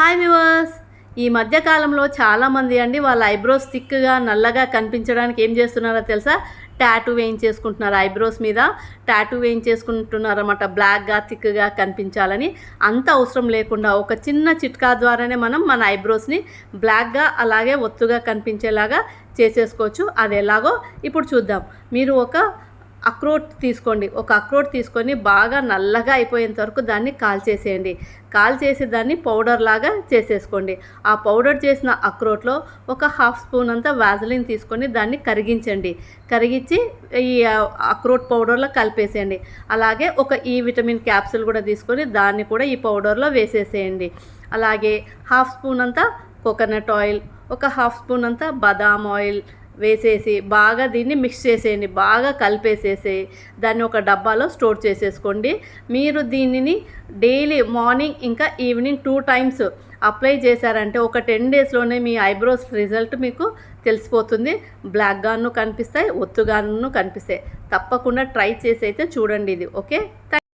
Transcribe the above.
Hi మివర్స్ ఈ మధ్యకాలంలో చాలామంది అండి వాళ్ళ ఐబ్రోస్ థిక్గా నల్లగా కనిపించడానికి ఏం చేస్తున్నారో తెలుసా? ట్యాటూ వేయించేసుకుంటున్నారు ఐబ్రోస్ మీద. ట్యాటూ వేయించేసుకుంటున్నారన్నమాట. బ్లాక్గా థిక్గా కనిపించాలని. అంత అవసరం లేకుండా ఒక చిన్న చిట్కా ద్వారానే మనం మన ఐబ్రోస్ని బ్లాక్గా అలాగే ఒత్తుగా కనిపించేలాగా చేసేసుకోవచ్చు. అది ఎలాగో ఇప్పుడు చూద్దాం. మీరు ఒక అక్రోట్ తీసుకోండి. ఒక అక్రోట్ తీసుకొని బాగా నల్లగా అయిపోయేంత వరకు దాన్ని కాల్చేసేయండి కాల్చేసి దాన్ని పౌడర్ లాగా చేసేసుకోండి. ఆ పౌడర్ చేసిన అక్రోట్లో ఒక హాఫ్ స్పూన్ అంతా వ్యాజలిన్ తీసుకొని దాన్ని కరిగించండి. కరిగించి ఈ అక్రోట్ పౌడర్లో కలిపేసేయండి. అలాగే ఒక ఈ విటమిన్ క్యాప్సూల్ కూడా తీసుకొని దాన్ని కూడా ఈ పౌడర్లో వేసేసేయండి. అలాగే హాఫ్ స్పూన్ అంతా కోకోనట్ ఆయిల్ ఒక హాఫ్ స్పూన్ అంతా బాదాం ఆయిల్ వేసేసి బాగా దీన్ని మిక్స్ చేసేయండి బాగా కలిపేసేసి దాన్ని ఒక డబ్బాలో స్టోర్ చేసేసుకోండి. మీరు దీనిని డైలీ మార్నింగ్ ఇంకా ఈవినింగ్ టూ టైమ్స్ అప్లై చేశారంటే ఒక టెన్ డేస్లోనే మీ ఐబ్రోస్ రిజల్ట్ మీకు తెలిసిపోతుంది. బ్లాక్గాను కనిపిస్తాయి ఒత్తుగాను కనిపిస్తాయి. తప్పకుండా ట్రై చేసి అయితే చూడండి ఇది ఓకే